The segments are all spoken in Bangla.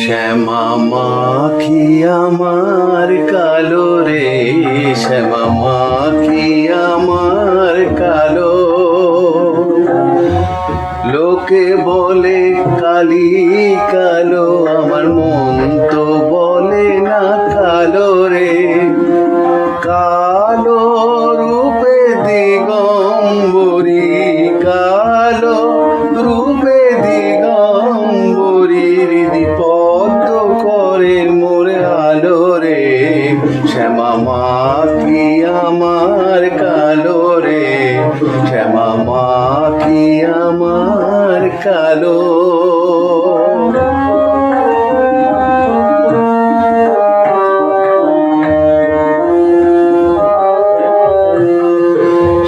শ্যামা মাখি আমার কালো রে, শ্যামা মাখি আমার কালো। লোকে বলে কালি কালো, আমার মন তো শ্যামা মা কি আমার কালো রে। শ্যামা মা কি আমার কালো।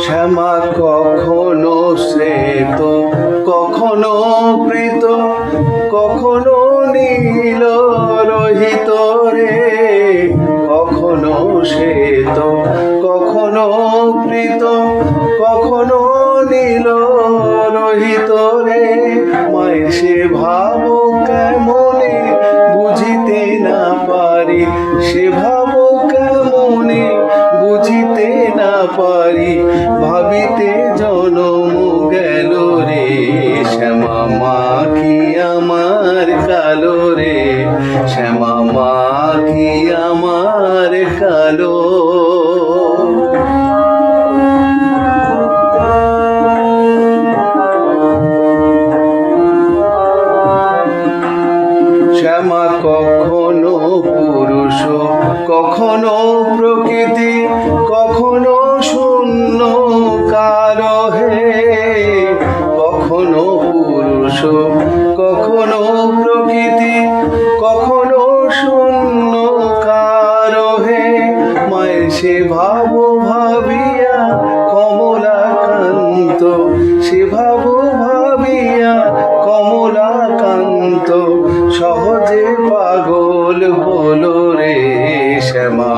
শ্যামা কখনো শ্রেত কখনো প্রীত, কখনো নীল রহিত রে। শ্বেত কখনো প্রীত কখনো নীল রহিত রে। মায়ের সে ভাব কেমনে বুঝিতে না পারি? সে ভাব কেমনে বুঝিতে না পারি? ভাবিতে জনম গেল রে, শ্যামা মা আমার কালো রে। শ্যামা মা আমার কালো শ্যামা কখনো পুরুষ কখনো প্রকৃতি কখনো শূন্য কালো হে কখনো পুরুষ কখনো প্রকৃতি সে ভাব ভাবিয়া কমলা কান্ত সে ভাব ভাবিয়া কমলাকান্ত, সহজে পাগল হলো রে শ্যামা,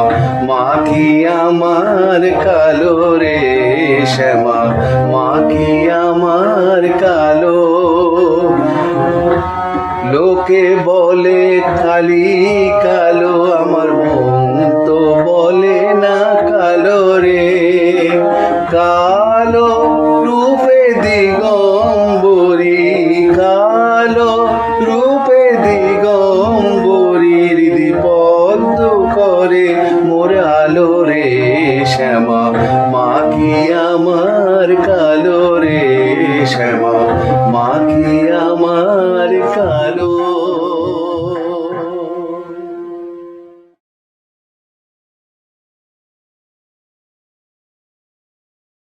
মা কি আমার কালো রে শ্যামা, মা কি আমার কালো? লোকে বলে কালি কালো কালো, রূপে দিগম্বরী কালো, রূপে দিগম্বরী হৃদি পদ্ম করে মোর আলো রে শ্যামা মা কি আমার কালো রে শ্যামা মা কি আমার কালো